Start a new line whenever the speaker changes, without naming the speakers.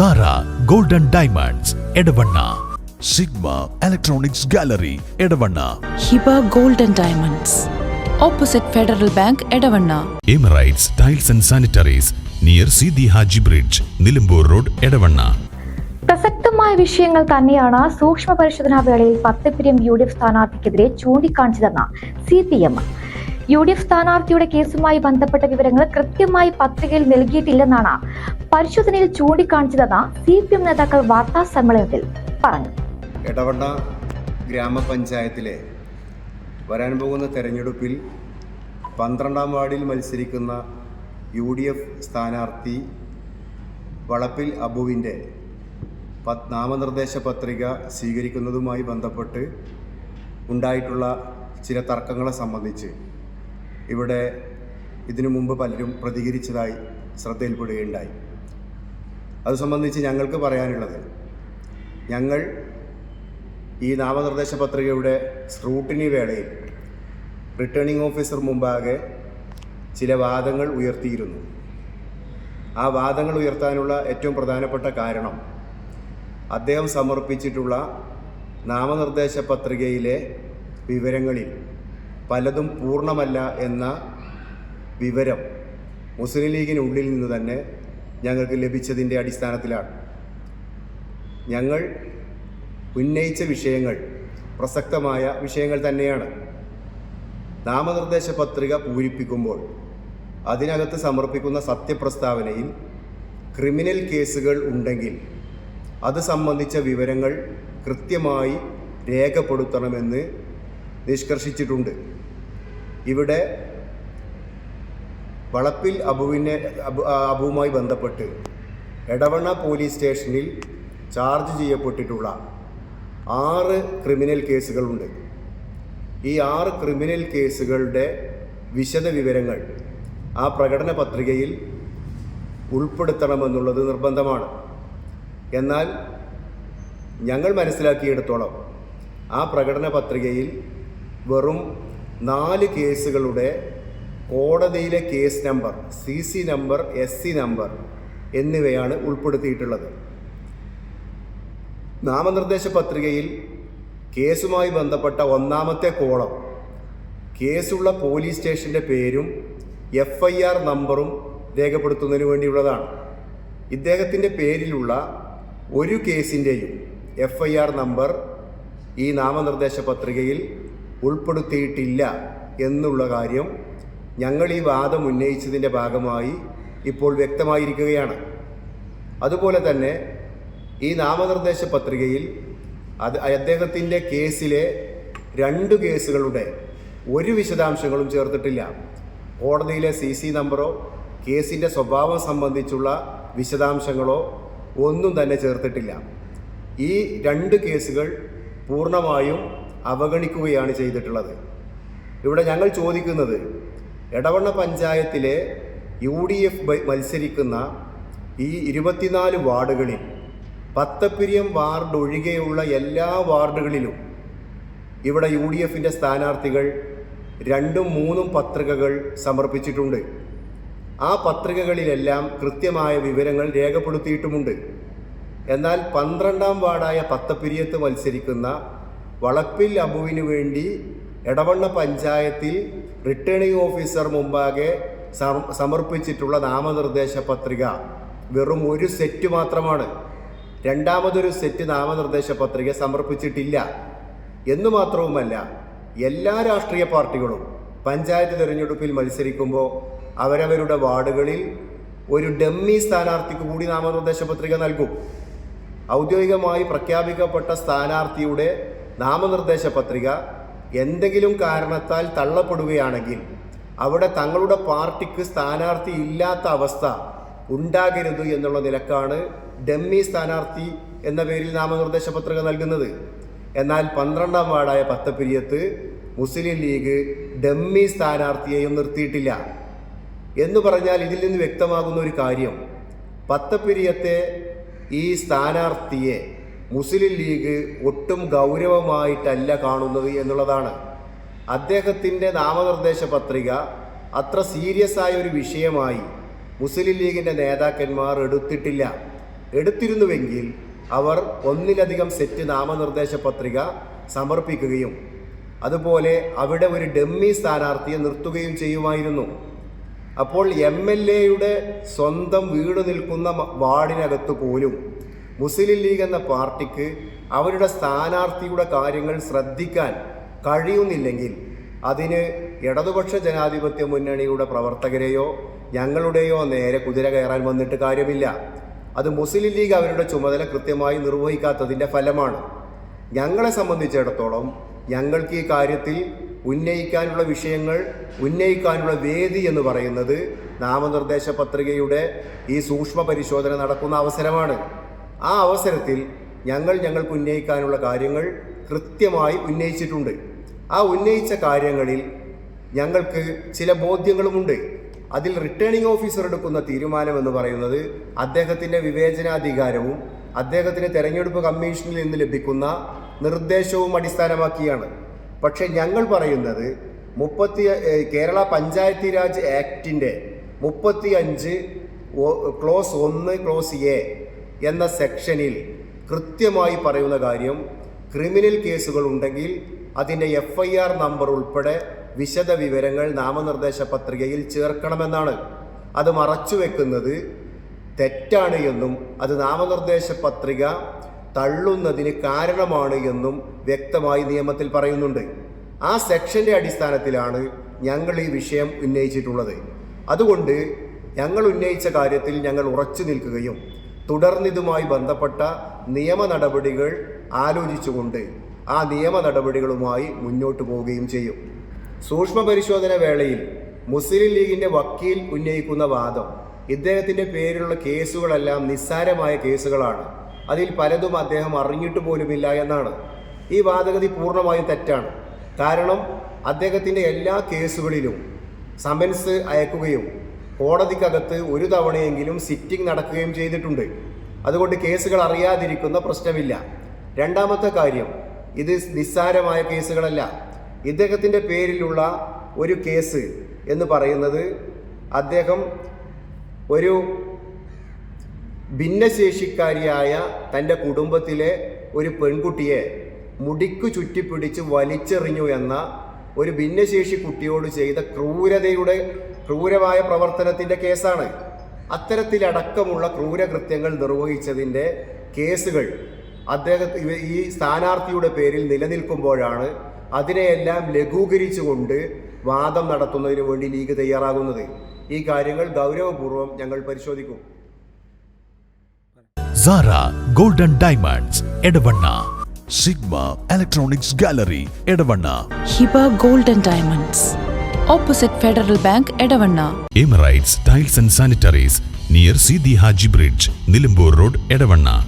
Sara Golden Diamonds Edavanna Sigma Electronics Gallery Edavanna
Hiba Golden Diamonds opposite Federal Bank Edavanna
Emirates Tiles and Sanitaries near Sidi Haji bridge Nilambur road Edavanna
പ്രസക്തമായ വിഷയങ്ങൾ തന്നെയാണ് സൂക്ഷ്മ പരിശോധനാ വേളയിൽ Pathappiriyam U D F സ്ഥാനാർത്ഥിക്കെതിരെ ചൂണ്ടിക്കാണിച്ചതെന്ന് C P M. U D F സ്ഥാനാർത്ഥിയുടെ കേസുമായി ബന്ധപ്പെട്ട വിവരങ്ങൾ കൃത്യമായി പത്രികയിൽ നൽകിയിട്ടില്ലെന്നാണ് പരിശോധനയിൽ ചൂണ്ടിക്കാണിച്ചതെന്ന് സി പി എം നേതാക്കൾ വാർത്താ സമ്മേളനത്തിൽ പറഞ്ഞു.
ഇടവണ്ട ഗ്രാമപഞ്ചായത്തിലെ വരാൻ പോകുന്ന തെരഞ്ഞെടുപ്പിൽ പന്ത്രണ്ടാം വാർഡിൽ മത്സരിക്കുന്ന യു ഡി എഫ് സ്ഥാനാർത്ഥി വളപ്പിൽ അബുവിന്റെ നാമനിർദ്ദേശ പത്രിക സ്വീകരിക്കുന്നതുമായി ബന്ധപ്പെട്ട് ഉണ്ടായിട്ടുള്ള ചില തർക്കങ്ങളെ സംബന്ധിച്ച് ഇവിടെ ഇതിനു മുമ്പ് പലരും പ്രതികരിച്ചതായി ശ്രദ്ധയിൽപ്പെടുകയുണ്ടായി. അത് സംബന്ധിച്ച് ഞങ്ങൾക്ക് പറയാനുള്ളത് ഞങ്ങൾ ഈ നാമനിർദ്ദേശ പത്രികയുടെ സ്ക്രൂട്ടിനി വേളയിൽ റിട്ടേണിംഗ് ഓഫീസർ മുമ്പാകെ ചില വാദങ്ങൾ ഉയർത്തിയിരുന്നു. ആ വാദങ്ങൾ ഉയർത്താനുള്ള ഏറ്റവും പ്രധാനപ്പെട്ട കാരണം അദ്ദേഹം സമർപ്പിച്ചിട്ടുള്ള നാമനിർദ്ദേശ പത്രികയിലെ വിവരങ്ങളിൽ പലതും പൂർണമല്ല എന്ന വിവരം മുസ്ലിം ലീഗിനുള്ളിൽ നിന്ന് തന്നെ ഞങ്ങൾക്ക് ലഭിച്ചതിന്റെ അടിസ്ഥാനത്തിലാണ്. ഞങ്ങൾ ഉന്നയിച്ച വിഷയങ്ങൾ പ്രസക്തമായ വിഷയങ്ങൾ തന്നെയാണ്. നാമനിർദ്ദേശ പത്രിക പൂരിപ്പിക്കുമ്പോൾ അതിനകത്ത് സമർപ്പിക്കുന്ന സത്യപ്രസ്താവനയിൽ ക്രിമിനൽ കേസുകൾ ഉണ്ടെങ്കിൽ അത് സംബന്ധിച്ച വിവരങ്ങൾ കൃത്യമായി രേഖപ്പെടുത്തണമെന്ന് നിഷ്കർഷിച്ചിട്ടുണ്ട്. ഇവിടെ വളപ്പിൽ അബുവിനെ അബു അബുവുമായി ബന്ധപ്പെട്ട് എടവണ്ണ പോലീസ് സ്റ്റേഷനിൽ ചാർജ് ചെയ്യപ്പെട്ടിട്ടുള്ള ആറ് ക്രിമിനൽ കേസുകളുണ്ട്. ഈ ആറ് ക്രിമിനൽ കേസുകളുടെ വിശദ വിവരങ്ങൾ ആ പ്രകടന പത്രികയിൽ ഉൾപ്പെടുത്തണമെന്നുള്ളത് നിർബന്ധമാണ്. എന്നാൽ ഞങ്ങൾ മനസ്സിലാക്കിയിടത്തോളം ആ പ്രകടന പത്രികയിൽ വെറും നാല് കേസുകളുടെ കോടതിയിലെ case number C C number S C number എന്നിവയാണ് ഉൾപ്പെടുത്തിയിട്ടുള്ളത്. നാമനിർദ്ദേശ പത്രികയിൽ കേസുമായി ബന്ധപ്പെട്ട ഒന്നാമത്തെ കോളം കേസുള്ള പോലീസ് സ്റ്റേഷന്റെ പേരും എഫ് ഐ ആർ നമ്പറും രേഖപ്പെടുത്തുന്നതിന് വേണ്ടിയുള്ളതാണ്. ഇദ്ദേഹത്തിന്റെ പേരിലുള്ള ഒരു കേസിന്റെയും എഫ് ഐ ആർ നമ്പർ ഈ നാമനിർദ്ദേശ പത്രികയിൽ ഉൾപ്പെടുത്തിയിട്ടില്ല എന്നുള്ള കാര്യം ഞങ്ങൾ ഈ വാദം ഉന്നയിച്ചതിന്റെ ഭാഗമായി ഇപ്പോൾ വ്യക്തമായിരിക്കുകയാണ്. അതുപോലെ തന്നെ ഈ നാമനിർദ്ദേശ പത്രികയിൽ അത് അദ്ദേഹത്തിന്റെ കേസിലെ രണ്ട് കേസുകളുടെ ഒരു വിശദാംശങ്ങളും ചേർത്തിട്ടില്ല. കോടതിയിലെ സി സി നമ്പറോ കേസിന്റെ സ്വഭാവം സംബന്ധിച്ചുള്ള വിശദാംശങ്ങളോ ഒന്നും തന്നെ ചേർത്തിട്ടില്ല. ഈ രണ്ട് കേസുകൾ പൂർണമായും അവഗണിക്കുകയാണ് ചെയ്തിട്ടുള്ളത്. ഇവിടെ ഞങ്ങൾ ചോദിക്കുന്നത് എടവണ്ണ പഞ്ചായത്തിലെ യു ഡി എഫ് മത്സരിക്കുന്ന ഈ ഇരുപത്തിനാല് വാർഡുകളിൽ പത്തപ്പിരിയം വാർഡ് ഒഴികെയുള്ള എല്ലാ വാർഡുകളിലും ഇവിടെ യു ഡി എഫിന്റെ സ്ഥാനാർത്ഥികൾ രണ്ടും മൂന്നും പത്രികകൾ സമർപ്പിച്ചിട്ടുണ്ട്. ആ പത്രികകളിലെല്ലാം കൃത്യമായ വിവരങ്ങൾ രേഖപ്പെടുത്തിയിട്ടുമുണ്ട്. എന്നാൽ പന്ത്രണ്ടാം വാർഡായ പത്തപ്പിരിയത്ത് മത്സരിക്കുന്ന വളപ്പിൽ അബുവിന് വേണ്ടി എടവണ്ണ പഞ്ചായത്തിൽ റിട്ടേണിംഗ് ഓഫീസർ മുമ്പാകെ സമർപ്പിച്ചിട്ടുള്ള നാമനിർദ്ദേശ പത്രിക വെറും ഒരു സെറ്റ് മാത്രമാണ്. രണ്ടാമതൊരു സെറ്റ് നാമനിർദ്ദേശ പത്രിക സമർപ്പിച്ചിട്ടില്ല. എന്നു മാത്രവുമല്ല എല്ലാ രാഷ്ട്രീയ പാർട്ടികളും പഞ്ചായത്ത് തിരഞ്ഞെടുപ്പിൽ മത്സരിക്കുമ്പോൾ അവരവരുടെ വാർഡുകളിൽ ഒരു ഡമ്മി സ്ഥാനാർത്ഥിക്ക് കൂടി നാമനിർദ്ദേശ പത്രിക നൽകും. ഔദ്യോഗികമായി പ്രഖ്യാപിക്കപ്പെട്ട സ്ഥാനാർത്ഥിയുടെ നാമനിർദ്ദേശ പത്രിക എന്തെങ്കിലും കാരണത്താൽ തള്ളപ്പെടുകയാണെങ്കിൽ അവിടെ തങ്ങളുടെ പാർട്ടിക്ക് സ്ഥാനാർത്ഥി ഇല്ലാത്ത അവസ്ഥ ഉണ്ടാകരുത് എന്നുള്ള നിലക്കാണ് ഡമ്മി സ്ഥാനാർത്ഥി എന്ന പേരിൽ നാമനിർദ്ദേശ പത്രിക നൽകുന്നത്. എന്നാൽ പന്ത്രണ്ടാം വാർഡായ പത്തപ്പിരിയത്ത് മുസ്ലിം ലീഗ് ഡമ്മി സ്ഥാനാർത്ഥിയെയും നിർത്തിയിട്ടില്ല. എന്ന് പറഞ്ഞാൽ ഇതിൽ നിന്ന് വ്യക്തമാകുന്ന ഒരു കാര്യം പത്തപ്പിരിയത്തെ ഈ സ്ഥാനാർത്ഥിയെ മുസ്ലിം ലീഗ് ഒട്ടും ഗൗരവമായിട്ടല്ല കാണുന്നത് എന്നുള്ളതാണ്. അദ്ദേഹത്തിന്റെ നാമനിർദ്ദേശ പത്രിക അത്ര സീരിയസ് ആയ ഒരു വിഷയമായി മുസ്ലിം ലീഗിന്റെ നേതാക്കന്മാർ എടുത്തിട്ടില്ല. എടുത്തിരുന്നുവെങ്കിൽ അവർ ഒന്നിലധികം സെറ്റ് നാമനിർദ്ദേശ പത്രിക സമർപ്പിക്കുകയും അതുപോലെ അവിടെ ഒരു ഡമ്മി സ്ഥാനാർത്ഥിയെ നിർത്തുകയും ചെയ്യുമായിരുന്നു. അപ്പോൾ എം എൽ എയുടെ സ്വന്തം വീട് നിൽക്കുന്ന വാർഡിനകത്ത് പോലും മുസ്ലിം ലീഗ് എന്ന പാർട്ടിക്ക് അവരുടെ സ്ഥാനാർത്ഥിയുടെ കാര്യങ്ങൾ ശ്രദ്ധിക്കാൻ കഴിയുന്നില്ലെങ്കിൽ അതിന് ഇടതുപക്ഷ ജനാധിപത്യ മുന്നണിയുടെ പ്രവർത്തകരെയോ ഞങ്ങളുടെയോ നേരെ കുതിര കയറാൻ വന്നിട്ട് കാര്യമില്ല. അത് മുസ്ലിം ലീഗ് അവരുടെ ചുമതല കൃത്യമായി നിർവഹിക്കാത്തതിന്റെ ഫലമാണ്. ഞങ്ങളെ സംബന്ധിച്ചിടത്തോളം ഞങ്ങൾക്ക് ഈ കാര്യത്തിൽ ഉന്നയിക്കാനുള്ള വിഷയങ്ങൾ ഉന്നയിക്കാനുള്ള വേദി എന്ന് പറയുന്നത് നാമനിർദ്ദേശ പത്രികയുടെ ഈ സൂക്ഷ്മ പരിശോധന നടക്കുന്ന അവസരമാണ്. ആ അവസരത്തിൽ ഞങ്ങൾ ഞങ്ങൾക്ക് ഉന്നയിക്കാനുള്ള കാര്യങ്ങൾ കൃത്യമായി ഉന്നയിച്ചിട്ടുണ്ട്. ആ ഉന്നയിച്ച കാര്യങ്ങളിൽ ഞങ്ങൾക്ക് ചില ബോധ്യങ്ങളുമുണ്ട്. അതിൽ റിട്ടേണിംഗ് ഓഫീസർ എടുക്കുന്ന തീരുമാനം എന്ന് പറയുന്നത് അദ്ദേഹത്തിന്റെ വിവേചനാധികാരവും അദ്ദേഹത്തിന് തെരഞ്ഞെടുപ്പ് കമ്മീഷനിൽ നിന്ന് ലഭിക്കുന്ന നിർദ്ദേശവും അടിസ്ഥാനമാക്കിയാണ്. പക്ഷേ ഞങ്ങൾ പറയുന്നത് മുപ്പത്തി കേരള പഞ്ചായത്തി രാജ് ആക്ടിന്റെ മുപ്പത്തി അഞ്ച് ക്ലോസ് ഒന്ന് ക്ലോസ് എ എന്ന സെക്ഷനിൽ കൃത്യമായി പറയുന്ന കാര്യം ക്രിമിനൽ കേസുകൾ ഉണ്ടെങ്കിൽ അതിന്റെ എഫ് ഐ ആർ നമ്പർ ഉൾപ്പെടെ വിശദ വിവരങ്ങൾ നാമനിർദ്ദേശ പത്രികയിൽ ചേർക്കണമെന്നാണ്. അത് മറച്ചു വെക്കുന്നത് തെറ്റാണ് എന്നും അത് നാമനിർദ്ദേശ പത്രിക തള്ളുന്നതിന് കാരണമാണ് എന്നും വ്യക്തമായി നിയമത്തിൽ പറയുന്നുണ്ട്. ആ സെക്ഷന്റെ അടിസ്ഥാനത്തിലാണ് ഞങ്ങൾ ഈ വിഷയം ഉന്നയിച്ചിട്ടുള്ളത്. അതുകൊണ്ട് ഞങ്ങൾ ഉന്നയിച്ച കാര്യത്തിൽ ഞങ്ങൾ ഉറച്ചു നിൽക്കുകയും തുടർന്നിതുമായി ബന്ധപ്പെട്ട നിയമ നടപടികൾ ആലോചിച്ചുകൊണ്ട് ആ നിയമ നടപടികളുമായി മുന്നോട്ട് പോവുകയും ചെയ്യും. സൂക്ഷ്മ പരിശോധന വേളയിൽ മുസ്ലിം ലീഗിന്റെ വക്കീൽ ഉന്നയിക്കുന്ന വാദം ഇദ്ദേഹത്തിന്റെ പേരിലുള്ള കേസുകളെല്ലാം നിസ്സാരമായ കേസുകളാണ്. അതിൽ പലതും അദ്ദേഹം അറിഞ്ഞിട്ട് പോലുമില്ല എന്നാണ്. ഈ വാദഗതി പൂർണമായും തെറ്റാണ്. കാരണം അദ്ദേഹത്തിന്റെ എല്ലാ കേസുകളിലും സമൻസ് അയക്കുകയും കോടതിക്കകത്ത് ഒരു തവണയെങ്കിലും സിറ്റിംഗ് നടക്കുകയും ചെയ്തിട്ടുണ്ട്. അതുകൊണ്ട് കേസുകൾ അറിയാതിരിക്കുന്ന പ്രശ്നമില്ല. രണ്ടാമത്തെ കാര്യം ഇത് നിസ്സാരമായ കേസുകളല്ല. ഇദ്ദേഹത്തിന്റെ പേരിലുള്ള ഒരു കേസ് എന്ന് പറയുന്നത് അദ്ദേഹം ഒരു ഭിന്നശേഷിക്കാരിയായ തന്റെ കുടുംബത്തിലെ ഒരു പെൺകുട്ടിയെ മുടിക്കു ചുറ്റിപ്പിടിച്ച് വലിച്ചെറിഞ്ഞു എന്ന ഒരു ഭിന്നശേഷി കുട്ടിയോട് ചെയ്ത ക്രൂരതയുടെ ക്രൂരമായ പ്രവർത്തനത്തിന്റെ കേസാണ്. അത്തരത്തിലടക്കമുള്ള ക്രൂരകൃത്യങ്ങൾ നിർവഹിച്ചതിന്റെ കേസുകൾ അദ്ദേഹത്തെ ഈ സ്ഥാനാർത്ഥിയുടെ പേരിൽ നിലനിൽക്കുമ്പോഴാണ് അതിനെയെല്ലാം ലഘൂകരിച്ചുകൊണ്ട് വാദം നടത്തുന്നതിന് വേണ്ടി ലീഗ് തയ്യാറാകുന്നത്. ഈ കാര്യങ്ങൾ ഗൗരവപൂർവം ഞങ്ങൾ പരിശോധിക്കും.
Zara golden diamonds Edavanna Sigma electronics gallery Edavanna
Hiba golden diamonds opposite federal bank Edavanna.
Emirates tiles and sanitaries near Sidi Haji bridge Nilambur road Edavanna.